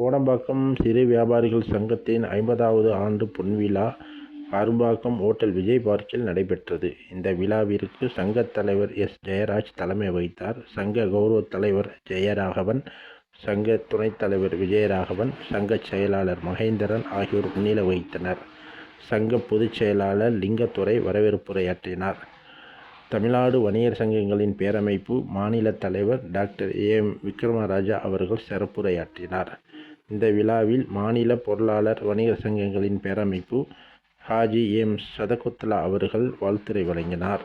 கோடம்பாக்கம் சிறு வியாபாரிகள் சங்கத்தின் ஐம்பதாவது ஆண்டு பொன்விழா அரும்பாக்கம் ஓட்டல் விஜய் பார்க்கில் நடைபெற்றது. இந்த விழாவிற்கு சங்கத் தலைவர் எஸ். ஜெயராஜ் தலைமை வகித்தார். சங்க கௌரவ தலைவர் ஜெயராகவன், சங்க துணைத் தலைவர் விஜயராகவன், சங்கச் செயலாளர் மகேந்திரன் ஆகியோர் முன்னிலை வகித்தனர். சங்க பொதுச் செயலாளர் லிங்கத்துறை வரவேற்புரையாற்றினார். தமிழ்நாடு வணிகர் சங்கங்களின் பேரமைப்பு மாநில தலைவர் டாக்டர் ஏ. எம். விக்கிரமராஜா அவர்கள் சிறப்புரையாற்றினார். இந்த விழாவில் மாநில பொருளாளர் வணிகர் சங்கங்களின் பேரமைப்பு ஹாஜி எம். சதகுத்லா அவர்கள் வாழ்த்துரை வழங்கினார்.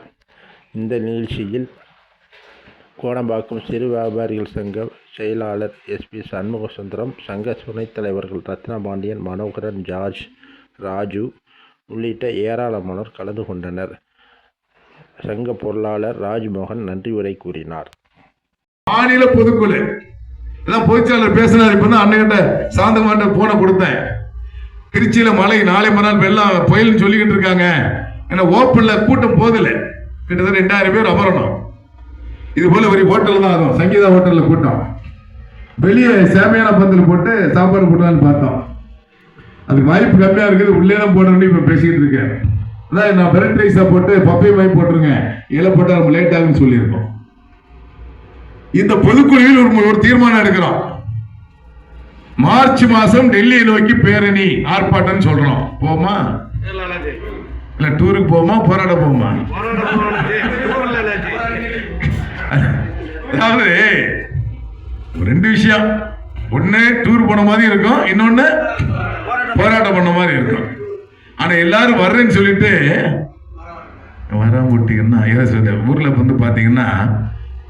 இந்த நிகழ்ச்சியில் கோடம்பாக்கம் சிறு வியாபாரிகள் சங்க செயலாளர் எஸ்பி சண்முகசுந்தரம், சங்க துணைத் தலைவர்கள் ரத்னபாண்டியன், மனோகரன், ஜார்ஜ், ராஜு உள்ளிட்ட ஏராளமானோர் கலந்து கொண்டனர். சங்க பொருளாளர் ராஜ்மோகன் நன்றி உரை கூறினார். மாநில பொதுக்குழு இதான் பொதுச்சாளர் பேசினார். இப்போ தான் அண்ணகிட்ட சாந்தமாட்ட போனை கொடுத்தேன். திருச்சியில் மழை நாளை மறுநாள் வெள்ளம் புயல்னு சொல்லிக்கிட்டு இருக்காங்க. ஏன்னா ஓப்பனில் கூட்டம் போதில்லை கிட்டத்தட்ட ரெண்டாயிரம் பேர் அமரணும். இது போல் ஒரு ஹோட்டல் தான் அதுவும். சங்கீதா ஹோட்டலில் கூட்டம். வெளியே சேமையான பந்தல் போட்டு சாப்பாடு போட்டலான்னு பார்த்தோம். அதுக்கு வாய்ப்பு கம்மியாக இருக்குது. உள்ளே தான் போடணும்னு இப்போ பேசிக்கிட்டு இருக்கேன். அதான் நான் பிரெட் ரைஸாக போட்டு பப்பை வாங்கி போட்டுருங்க இலை போட்டால் நம்ம லேட் ஆகுன்னு சொல்லியிருக்கோம். இந்த பொதுக்குழுவில் ஒரு ஒரு தீர்மானம் எடுக்கிறோம். மார்ச் மாசம் டெல்லியை நோக்கி பேரணி ஆர்ப்பாட்டம் சொல்றோம். போமா இல்ல டூருக்கு போமா போராட போமா அதாவது ரெண்டு விஷயம். ஒண்ணு டூர் போன மாதிரி இருக்கும். இன்னொன்னு போராட்டம் பண்ண மாதிரி இருக்கும். ஆனா எல்லாரும் வர்றேன்னு சொல்லிட்டு வராம விட்டீங்கன்னா ஏதோ ஊர்ல வந்து பாத்தீங்கன்னா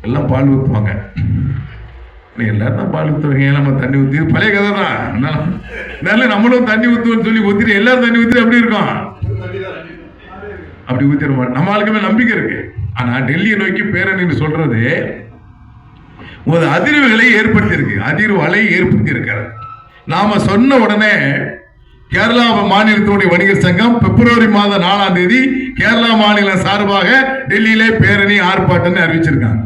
எல்லாம் பால் ஊற்றுவாங்க எல்லாரும் தான் பால் ஊற்றுவாங்க நம்ம தண்ணி ஊற்றி பழைய கதை தான். நல்ல நம்மளும் தண்ணி ஊற்றுவோம்னு சொல்லி ஊற்றிட்டு எல்லாரும் தண்ணி ஊற்றி அப்படி இருக்கும்? அப்படி ஊற்றிட மாட்டோம். நம்ம ஆளுக்குமே நம்பிக்கை இருக்கு. ஆனால் டெல்லியை நோக்கி பேரணின்னு சொல்றது ஒரு அதிர்வுகளை ஏற்படுத்தியிருக்கு. அதிர்வலை அதிர்வு ஏற்படுத்தி இருக்கிறது நாம சொன்ன உடனே கேரளா மாநிலத்தினுடைய வணிகர் சங்கம் பிப்ரவரி மாதம் நாலாம் தேதி கேரளா மாநிலம் சார்பாக டெல்லியிலே பேரணி ஆர்ப்பாட்டம் அறிவிச்சிருக்காங்க.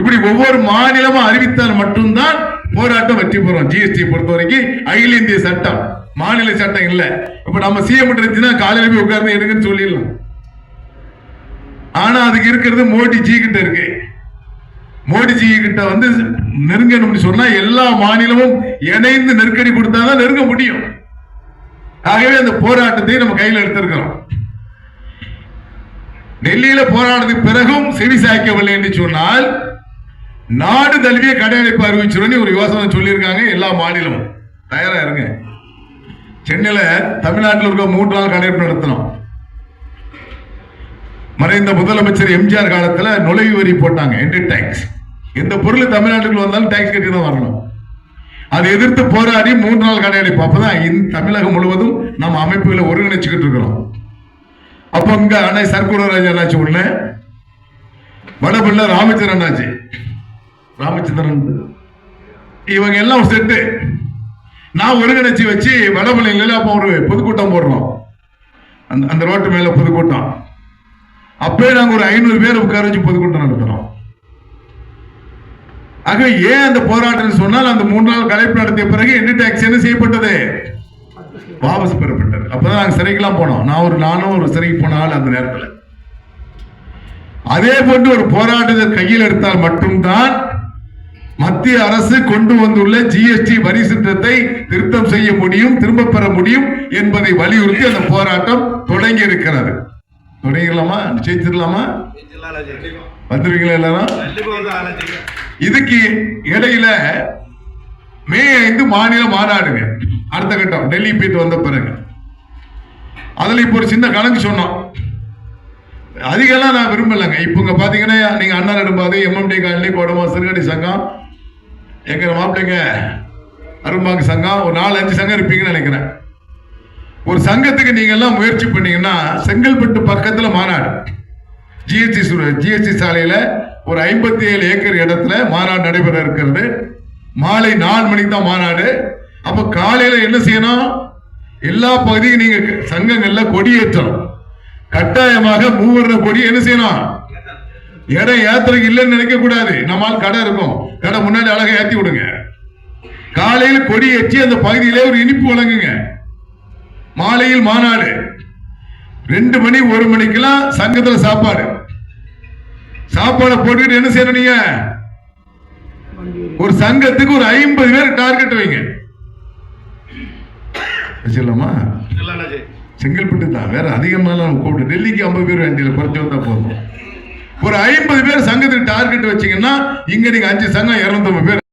இப்படி ஒவ்வொரு மாநிலமும் அறிவித்தால் மட்டும்தான் போராட்டம் வெற்றி பெறும். ஜிஎஸ்டி பொறுத்த வரைக்கும் அகில இந்திய சட்டம் மாநில சட்டம் இல்ல. இப்ப நம்ம சிஎம் இருந்துச்சுன்னா காலையில போய் உட்கார்ந்து எடுங்கன்னு சொல்லிடலாம். ஆனா அதுக்கு இருக்கிறது மோடி ஜி கிட்ட இருக்கு. மோடி ஜி கிட்ட வந்து நெருங்கணும்னு சொன்னா எல்லா மாநிலமும் இணைந்து நெருக்கடி கொடுத்தாதான் நெருங்க முடியும். ஆகவே அந்த போராட்டத்தை நம்ம கையில் எடுத்திருக்கிறோம். டெல்லியில போராட்டத்துக்கு பிறகும் செவி சாய்க்கவில்லை என்று சொன்னால் நாடு தழுவிய கடையடைப்பு அறிவிச்சிருன்னு ஒரு யோசனை சொல்லியிருக்காங்க எல்லா மாநிலமும். தயாரா இருங்க. சென்னையில தமிழ்நாட்டில் இருக்க மூன்று நாள் கடையடைப்பு நடத்தணும். மறைந்த முதலமைச்சர் எம்ஜிஆர் காலத்தில் நுழைவு வரி போட்டாங்க என்ட்ரி டேக்ஸ் எந்த பொருள் தமிழ்நாட்டுக்குள்ள வந்தாலும் டேக்ஸ் கட்டி தான் வரணும். அதை எதிர்த்து போராடி மூன்று நாள் கடையடைப்பு அப்பதான் தமிழகம் முழுவதும் நம்ம அமைப்புகளை ஒருங்கிணைச்சுக்கிட்டு இருக்கிறோம். அப்ப இங்க அண்ணா சர்க்குலராஜ் அண்ணாச்சி உள்ள வடபுள்ள ராமச்சந்திரன் அண்ணாச்சி ராமச்சந்திரன். இவங்க எல்லாம் செட்டு நான் ஒருங்கிணைச்சி வச்சு வடபுள்ளைங்கள அப்போ ஒரு பொதுக்கூட்டம் போடுறோம். அந்த அந்த ரோட்டு மேல பொதுக்கூட்டம். அப்பவே நாங்க ஒரு ஐநூறு பேர் உட்கார வச்சு பொதுக்கூட்டம் நடத்துறோம். ஆக ஏன் அந்த போராட்டம் சொன்னால் அந்த மூன்று நாள் கலைப்பு நடத்திய பிறகு என்ன டாக்ஸ் என்ன செய்யப்பட்டது? வாபஸ் பெறப்பட்டது. அப்பதான் நாங்க சிறைக்கெல்லாம் போனோம். நான் ஒரு நானும் ஒரு சிறைக்கு போன ஆள் அந்த நேரத்தில். அதே போன்று ஒரு போராட்டத்தை கையில் எடுத்தால் மட்டும்தான் மத்திய அரசு கொண்டு வந்துள்ள ஜிஎஸ்டி வரி சட்டத்தை திருத்தம் செய்ய முடியும் திரும்ப பெற முடியும் என்பதை வலியுறுத்தி அந்த போராட்டம் தொடங்கி இருக்கிறது. தொடங்கிடலாமா? ஜெயிச்சிடலாமா வந்துருவீங்களா எல்லாரும்? இதுக்கு இடையில மே ஐந்து மாநில மாநாடுங்க. அடுத்த கட்டம் டெல்லி போயிட்டு வந்த பிறகு. அதுல இப்போ ஒரு சின்ன கணக்கு சொன்னோம். அதிகம்லாம் நான் விரும்பலைங்க. இப்போ இங்கே பார்த்தீங்கன்னா நீங்கள் அண்ணா நடும்பாது எம்எம்டி காலனி கோடமா சிறுகடி சங்கம் எங்கள் மாப்பிள்ளைங்க அரும்பாங்க சங்கம் ஒரு நாலு அஞ்சு சங்கம் இருப்பீங்கன்னு நினைக்கிறேன். ஒரு சங்கத்துக்கு நீங்கள்லாம் முயற்சி பண்ணீங்கன்னா செங்கல்பட்டு பக்கத்தில் மாநாடு. ஜிஎஸ்டி ஜிஎஸ்டி சாலையில் ஒரு ஐம்பத்தி ஏழு ஏக்கர் இடத்துல மாநாடு நடைபெற இருக்கிறது. மாலை நாலு மணிக்கு தான் மாநாடு. அப்போ காலையில் என்ன செய்யணும்? எல்லா பகுதியும் நீங்கள் சங்கங்களில் கொடியேற்றணும். கட்டாயமாக மூவர்ண கொடி என்ன செய்யணும்? இடம் ஏத்துறதுக்கு இல்லைன்னு நினைக்க கூடாது. நம்மால் கடை இருக்கும். கடை முன்னாடி அழகா ஏத்தி விடுங்க. காலையில் கொடி ஏற்றி அந்த பகுதியிலே ஒரு இனிப்பு வழங்குங்க. மாலையில் மாநாடு. ரெண்டு மணி ஒரு மணிக்கெல்லாம் சங்கத்துல சாப்பாடு. சாப்பாடை போட்டுட்டு என்ன செய்யணும் நீங்க? ஒரு சங்கத்துக்கு ஒரு ஐம்பது பேர் டார்கெட் வைங்க. வச்சிடலாமா செங்கல்பட்டு தான் வேற அதிகமாக கூப்பிட்டு டெல்லிக்கு ஐம்பது பேர் வேண்டியது குறைச்சு வந்தா போதும். ஒரு ஐம்பது பேர் சங்கத்துக்கு டார்கெட் வச்சீங்கன்னா இங்க நீங்க அஞ்சு சங்கம் இருநூத்தம்பது பேர்